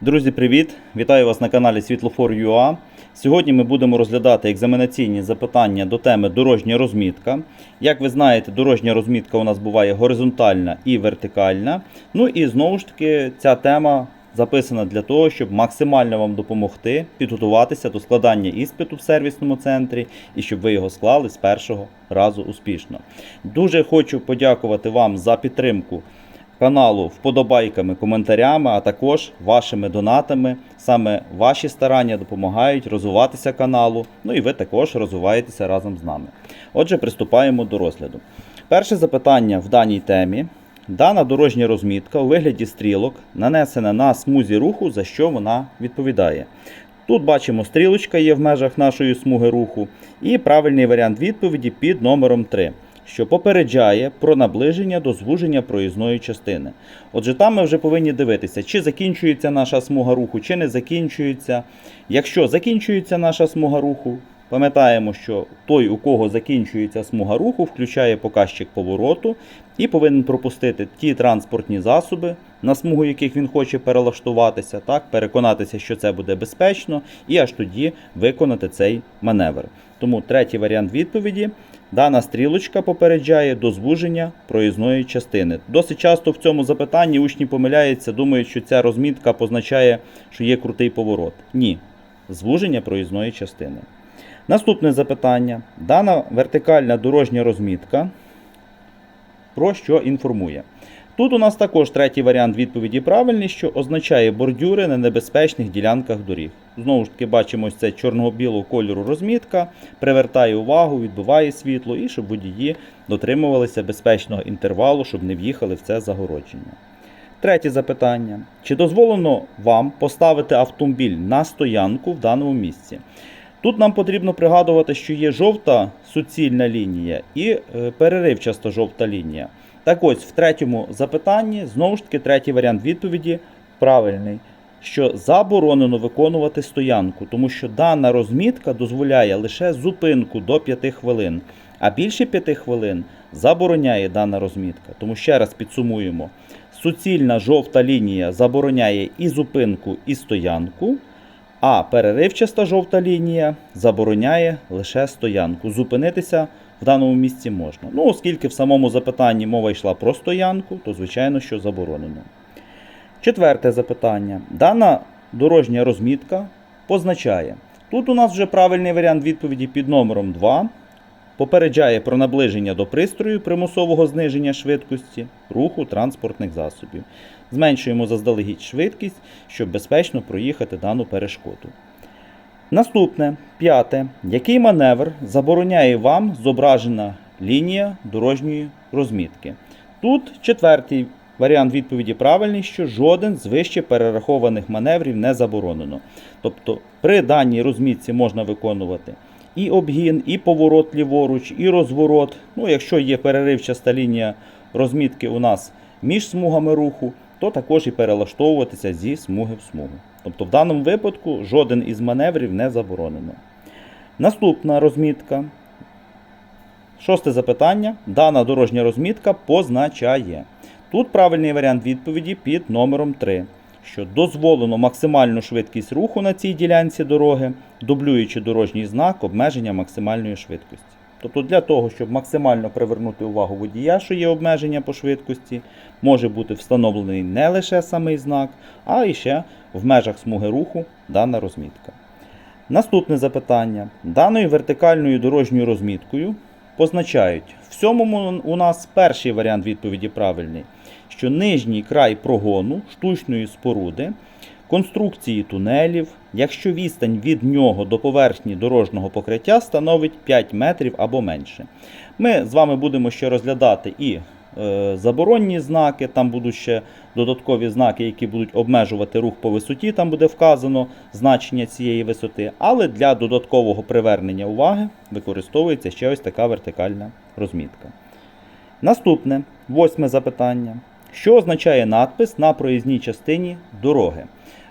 Друзі, привіт! Вітаю вас на каналі Світлофор.ua. Сьогодні ми будемо розглядати екзаменаційні запитання до теми дорожня розмітка. Як ви знаєте, дорожня розмітка у нас буває горизонтальна і вертикальна. Ну і знову ж таки, ця тема записана для того, щоб максимально вам допомогти підготуватися до складання іспиту в сервісному центрі і щоб ви його склали з першого разу успішно. Дуже хочу подякувати вам за підтримку каналу вподобайками, коментарями, а також вашими донатами. Саме ваші старання допомагають розвиватися каналу. Ну і ви також розвиваєтеся разом з нами. Отже, приступаємо до розгляду. Перше запитання в даній темі. Дана дорожня розмітка у вигляді стрілок нанесена на смузі руху, за що вона відповідає. Тут бачимо, стрілочка є в межах нашої смуги руху, і правильний варіант відповіді під номером 3 що попереджає про наближення до звуження проїзної частини. Отже, там ми вже повинні дивитися, чи закінчується наша смуга руху, чи не закінчується. Якщо закінчується наша смуга руху, пам'ятаємо, що той, у кого закінчується смуга руху, включає показчик повороту і повинен пропустити ті транспортні засоби, на смугу яких він хоче перелаштуватися, так, переконатися, що це буде безпечно, і аж тоді виконати цей маневр. Тому третій варіант відповіді. Дана стрілочка попереджає до звуження проїзної частини. Досить часто в цьому запитанні учні помиляються, думають, що ця розмітка позначає, що є крутий поворот. Ні, звуження проїзної частини. Наступне запитання. Дана вертикальна дорожня розмітка про що інформує. Тут у нас також третій варіант відповіді правильний, що означає бордюри на небезпечних ділянках доріг. Знову ж таки, бачимо, ось це чорного-білого кольору розмітка, привертає увагу, відбиває світло і щоб водії дотримувалися безпечного інтервалу, щоб не в'їхали в це загородження. Третє запитання: чи дозволено вам поставити автомобіль на стоянку в даному місці? Тут нам потрібно пригадувати, що є жовта суцільна лінія і е, переривчаста жовта лінія. Так ось, в третьому запитанні, знову ж таки, третій варіант відповіді правильний, що заборонено виконувати стоянку, тому що дана розмітка дозволяє лише зупинку до 5 хвилин, а більше 5 хвилин забороняє дана розмітка. Тому ще раз підсумуємо: суцільна жовта лінія забороняє і зупинку, і стоянку. А переривчаста жовта лінія забороняє лише стоянку. Зупинитися в даному місці можна. Ну, оскільки в самому запитанні мова йшла про стоянку, то звичайно, що заборонено. Четверте запитання. Дана дорожня розмітка позначає. Тут у нас вже правильний варіант відповіді під номером 2. Попереджає про наближення до пристрою примусового зниження швидкості руху транспортних засобів. Зменшуємо заздалегідь швидкість, щоб безпечно проїхати дану перешкоду. Наступне, п'яте. Який маневр забороняє вам зображена лінія дорожньої розмітки? Тут четвертий варіант відповіді правильний, що жоден з вище перерахованих маневрів не заборонено. Тобто при даній розмітці можна виконувати і обгін, і поворот ліворуч, і розворот. Ну, Якщо є переривчаста лінія розмітки у нас між смугами руху, то також і перелаштовуватися зі смуги в смугу. Тобто в даному випадку жоден із маневрів не заборонено. Наступна розмітка. Шосте запитання. Дана дорожня розмітка позначає. Тут правильний варіант відповіді під номером 3, що дозволено максимальну швидкість руху на цій ділянці дороги, дублюючи дорожній знак обмеження максимальної швидкості. Тобто для того, щоб максимально привернути увагу водія, що є обмеження по швидкості, може бути встановлений не лише самий знак, а і ще в межах смуги руху дана розмітка. Наступне запитання. Даною вертикальною дорожньою розміткою позначають, в сьомому у нас перший варіант відповіді правильний, що нижній край прогону штучної споруди, конструкції тунелів, якщо відстань від нього до поверхні дорожнього покриття становить 5 метрів або менше. Ми з вами будемо ще розглядати і е, заборонні знаки, там будуть ще додаткові знаки, які будуть обмежувати рух по висоті, там буде вказано значення цієї висоти. Але для додаткового привернення уваги використовується ще ось така вертикальна розмітка. Наступне, восьме запитання. Що означає надпис на проїзній частині дороги?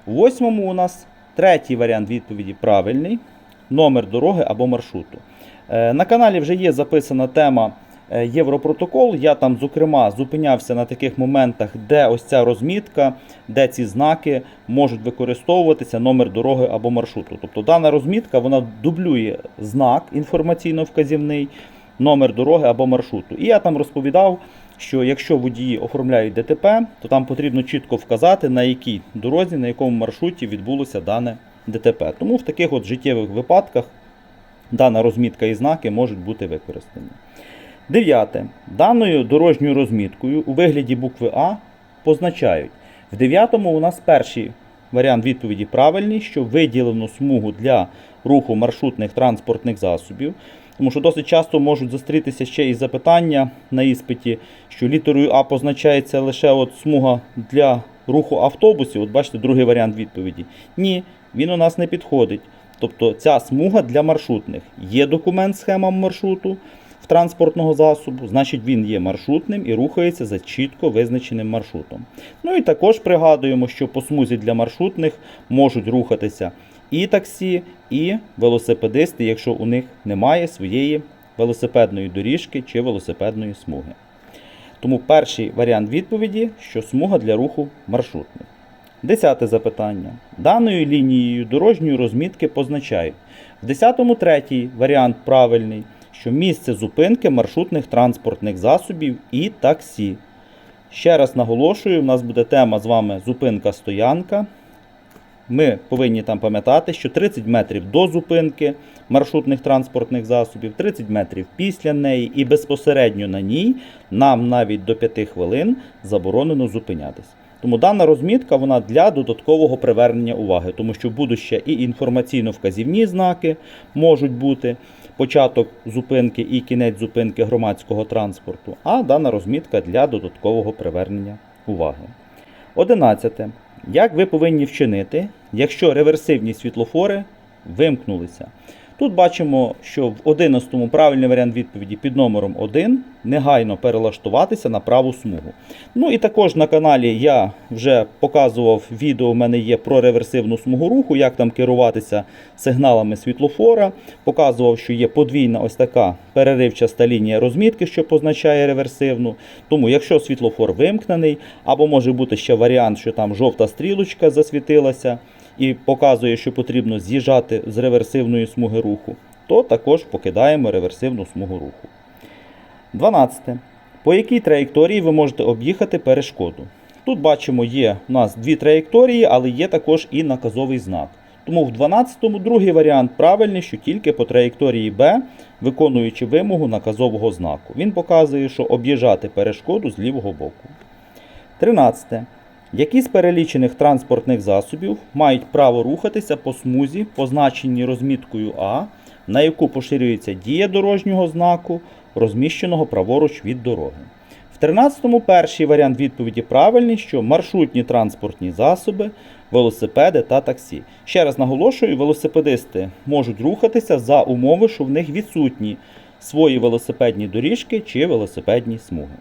У восьмому у нас третій варіант відповіді правильний номер дороги або маршруту. Е, На каналі вже є записана тема е, Європротокол. Я там, зокрема, зупинявся на таких моментах, де ось ця розмітка, де ці знаки можуть використовуватися номер дороги або маршруту. Тобто дана розмітка вона дублює знак інформаційно-вказівний, номер дороги або маршруту. І я там розповідав, що якщо водії оформляють ДТП, то там потрібно чітко вказати, на якій дорозі, на якому маршруті відбулося дане ДТП. Тому в таких от життєвих випадках дана розмітка і знаки можуть бути використані. Дев'яте. Даною дорожньою розміткою у вигляді букви А позначають. В дев'ятому у нас перший варіант відповіді правильний, що виділено смугу для руху маршрутних транспортних засобів. Тому що досить часто можуть зустрітися ще і запитання на іспиті, що літерою А позначається лише от смуга для руху автобусів. От бачите, другий варіант відповіді. Ні, він у нас не підходить. Тобто ця смуга для маршрутних. Є документ схема маршруту в транспортного засобу, значить він є маршрутним і рухається за чітко визначеним маршрутом. Ну і також пригадуємо, що по смузі для маршрутних можуть рухатися і таксі, і велосипедисти, якщо у них немає своєї велосипедної доріжки чи велосипедної смуги. Тому перший варіант відповіді, що смуга для руху маршрутних. Десяте запитання. Даною лінією дорожньої розмітки позначають. В 10-му третій варіант правильний, що місце зупинки маршрутних транспортних засобів і таксі. Ще раз наголошую, у нас буде тема з вами зупинка-стоянка. Ми повинні там пам'ятати, що 30 метрів до зупинки маршрутних транспортних засобів, 30 метрів після неї і безпосередньо на ній нам навіть до 5 хвилин заборонено зупинятись. Тому дана розмітка вона для додаткового привернення уваги, тому що будуть ще і інформаційно-вказівні знаки можуть бути, початок зупинки і кінець зупинки громадського транспорту, а дана розмітка для додаткового привернення уваги. 11. Як ви повинні вчинити, якщо реверсивні світлофори вимкнулися? Тут бачимо, що в 11-му правильний варіант відповіді під номером 1 негайно перелаштуватися на праву смугу. Ну і також на каналі я вже показував відео, в мене є про реверсивну смугу руху, як там керуватися сигналами світлофора. Показував, що є подвійна ось така переривчаста лінія розмітки, що позначає реверсивну. Тому, якщо світлофор вимкнений, або може бути ще варіант, що там жовта стрілочка засвітилася і показує, що потрібно з'їжджати з реверсивної смуги руху, то також покидаємо реверсивну смугу руху. 12. По якій траєкторії ви можете об'їхати перешкоду? Тут бачимо, є у нас дві траєкторії, але є також і наказовий знак. Тому в 12-му другий варіант правильний, що тільки по траєкторії Б, виконуючи вимогу наказового знаку. Він показує, що об'їжджати перешкоду з лівого боку. 13. Які з перелічених транспортних засобів мають право рухатися по смузі, позначеній розміткою А, на яку поширюється дія дорожнього знаку, розміщеного праворуч від дороги? В 13-му перший варіант відповіді правильний, що маршрутні транспортні засоби, велосипеди та таксі. Ще раз наголошую, велосипедисти можуть рухатися за умови, що в них відсутні свої велосипедні доріжки чи велосипедні смуги.